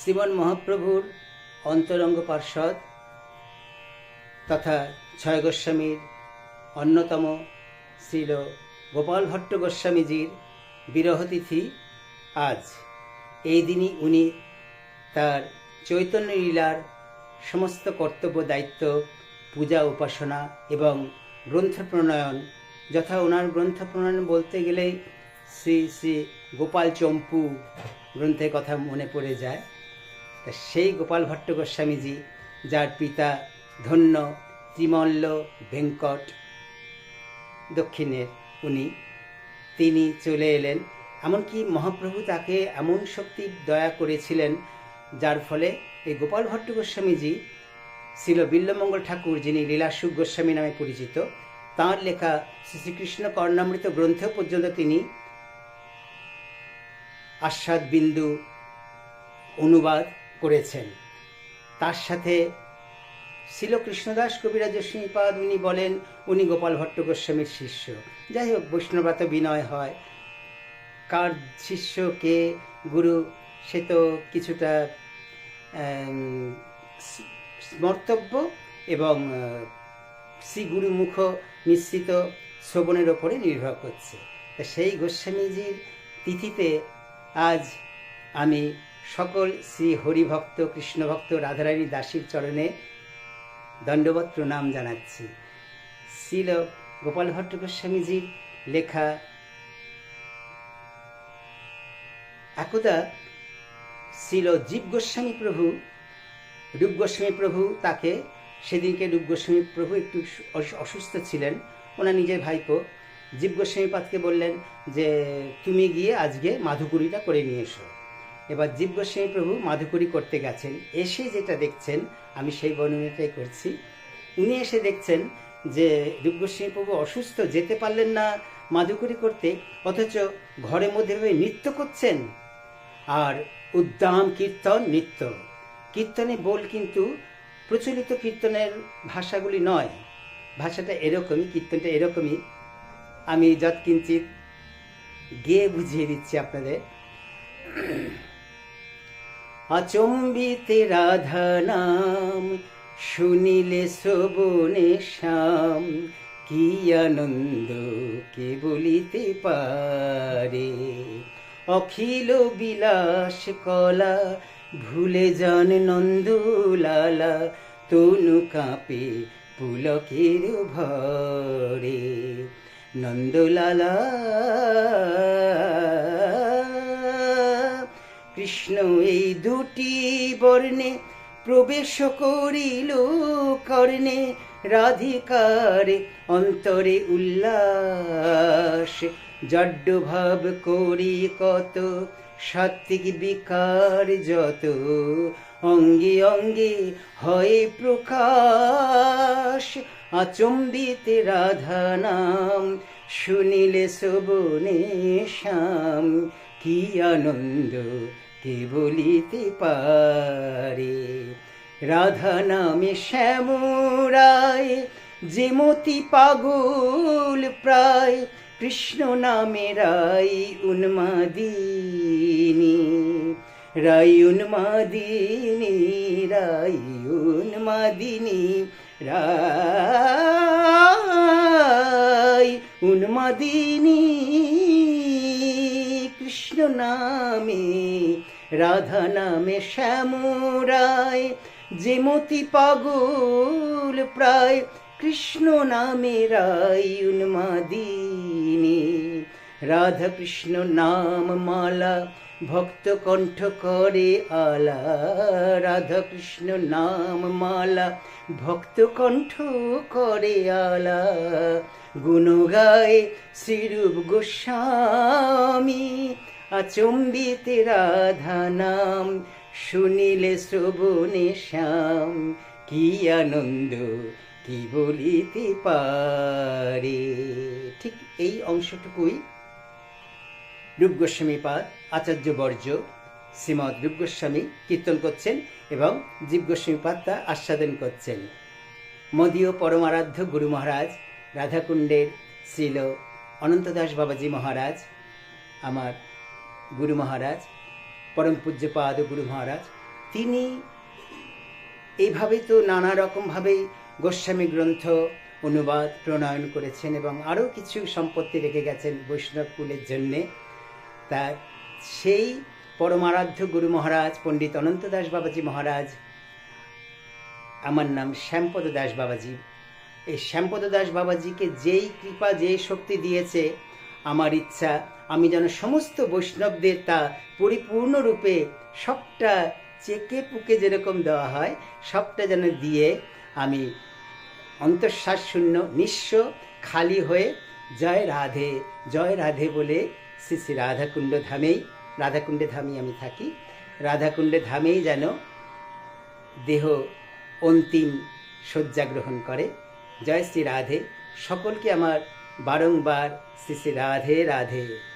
শ্রীমন মহাপ্রভুর অন্তরঙ্গ পার্ষদ তথা ছয় গোস্বামীর অন্যতম শ্রীল গোপাল ভট্ট গোস্বামীজির বিরহতিথি আজ। এই দিনই উনি তার চৈতন্য লীলার সমস্ত কর্তব্য, দায়িত্ব, পূজা, উপাসনা এবং গ্রন্থ প্রণয়ন যথা ওনার গ্রন্থ প্রণয়ন বলতে গেলেই শ্রী শ্রী গোপাল চম্পু গ্রন্থের কথা মনে পড়ে যায়। তা সেই গোপাল ভট্ট গোস্বামীজি, যার পিতা ধন্য ত্রিমল্ল ভেঙ্কট দক্ষিণের উনি, তিনি চলে এলেন। এমনকি মহাপ্রভু তাকে এমন শক্তি দয়া করেছিলেন, যার ফলে এই গোপাল ভট্ট গোস্বামীজি ছিল বিল্লমঙ্গল ঠাকুর, যিনি লীলাসুখ গোস্বামী নামে পরিচিত, তাঁর লেখা শ্রী শ্রীকৃষ্ণ কর্ণামৃত গ্রন্থ পর্যন্ত তিনি আস্বাদ বিন্দু অনুবাদ করেছেন। তার সাথে ছিল কৃষ্ণদাস কবিরাজ শ্রীপাদ উনি বলেন, উনি গোপাল ভট্ট গোস্বামীর শিষ্য। যাই হোক বৈষ্ণবাত বিনয় হয়। কার শিষ্য, কে, গুরু, সে তো কিছুটা স্মর্তব্য এবং শ্রী গুরুমুখ নিশ্চিত শ্রবণের ওপরে নির্ভর করছে। তা সেই গোস্বামীজির তিথিতে আজ আমি সকল শ্রী হরিভক্ত, কৃষ্ণভক্ত রাধারানী দাসীর চরণে দণ্ডবত প্রণাম জানাচ্ছি। শিল গোপাল ভট্ট গোস্বামীজির লেখা একদা ছিল জীব গোস্বামী প্রভু, রূপ গোস্বামী প্রভু তাকে সেদিনকে রূপ গোস্বামী প্রভু একটু অসুস্থ ছিলেন। ওনার নিজের ভাইপো জীব গোস্বামী পাতকে বললেন যে, তুমি গিয়ে আজকে মাধুকুরিটা করে নিয়ে এসো। এবার জীব গোস্বামী প্রভু মাধুকুরি করতে গেছেন। এসে যেটা দেখছেন, আমি সেই বর্ণনাটাই করছি। উনি এসে দেখছেন যে গোস্বামী প্রভু অসুস্থ, যেতে পারলেন না মাধুকুরি করতে, অথচ ঘরের মধ্যে নৃত্য করছেন। আর উদ্দাম কীর্তন নৃত্য। কীর্তনে বল কিন্তু প্রচলিত কীর্তনের ভাষাগুলি নয়। ভাষাটা এরকমই, কীর্তনটা এরকমই। আমি যৎকিঞ্চিত গেয়ে বুঝিয়ে দিচ্ছি আপনাদের। আচম্বিতে রাধা নাম, শুনিলে শ্রবণে শ্যাম। কি আনন্দ কে বলিতে পারে? অখিল বিলাস কলা, ভুলে যান নন্দলালা, তনু কাঁপে পুলকের ভরে। নন্দলালা কৃষ্ণ এই দুটি বর্ণে প্রবেশ করিল কর্ণে। রাধিকার অন্তরে উল্লাস ভাব করি কত সাত্বিক বিকার যত, অঙ্গে অঙ্গে হয় প্রকাশ। আচম্বিতে রাধা নাম শুনিলে শোভনে শ্যাম, কি আনন্দ কে বলিতে পারে? রাধা নামে শ্যামরায়, যে মতি পাগল প্রায়, কৃষ্ণ নামে রাই উন্মাদিনী। রাই উন্মাদিনী রাই উন্মাদিনী রাই উন্মাদিনী। কৃষ্ণ নামে, রাধা নামে শ্যামরায় যে মতি পাগল প্রায়, কৃষ্ণ নামে রায় উন্মাদিনী রাধা কৃষ্ণ নাম মালা ভক্ত কণ্ঠ করে আলা রাধা কৃষ্ণ নাম মালা। ভক্ত কণ্ঠ করে আলা, গুণ গায় শ্রীরূপ গোস্বামী। আচম্বিতে রাধা নাম শুনিলে শ্রবণে শ্যাম। কি আনন্দ, কি বলিতে পারে। ঠিক এই অংশটুকুই রূপ গোস্বামী পাদ আচার্য বর্জ্য শ্রীমৎ রূপ গোস্বামী কীর্তন করছেন এবং জীব গোস্বামী পাদ তা আস্বাদন করছেন। মদীয় পরমারাধ্য গুরু মহারাজ, রাধাকুণ্ডের শ্রীল অনন্তদাস বাবাজি মহারাজ, আমার গুরু মহারাজ, পরম পূজ্যপাদ গুরু মহারাজ, তিনি এইভাবে তো নানা রকমভাবেই গোস্বামী গ্রন্থ অনুবাদ প্রণয়ন করেছেন এবং আরও কিছু সম্পত্তি রেখে গেছেন বৈষ্ণব কুলের জন্যে। তা সেই পরমারাধ্য গুরু মহারাজ, পণ্ডিত অনন্ত দাস বাবাজি মহারাজ, আমার নাম শ্যামপদ দাস বাবাজি। এই শ্যামপদ দাস বাবাজিকে যেই কৃপা, যেই শক্তি দিয়েছে, আমার ইচ্ছা, আমি যেন সমস্ত বৈষ্ণবদের তা পরিপূর্ণরূপে সবটা চেকে পুকে যেরকম দেওয়া হয়, সবটা যেন দিয়ে আমি অন্তঃশ্বাস শূন্য নিঃস্ব, খালি হয়ে জয় রাধে জয় রাধে বলে শ্রী শ্রী রাধাকুণ্ড ধামেই, রাধাকুণ্ডে ধামেই আমি থাকি। রাধাকুণ্ডে ধামেই যেন দেহ অন্তিম শয্যা গ্রহণ করে। জয় শ্রী রাধে। সকলকে আমার বারংবার শ্রী শ্রী রাধে রাধে।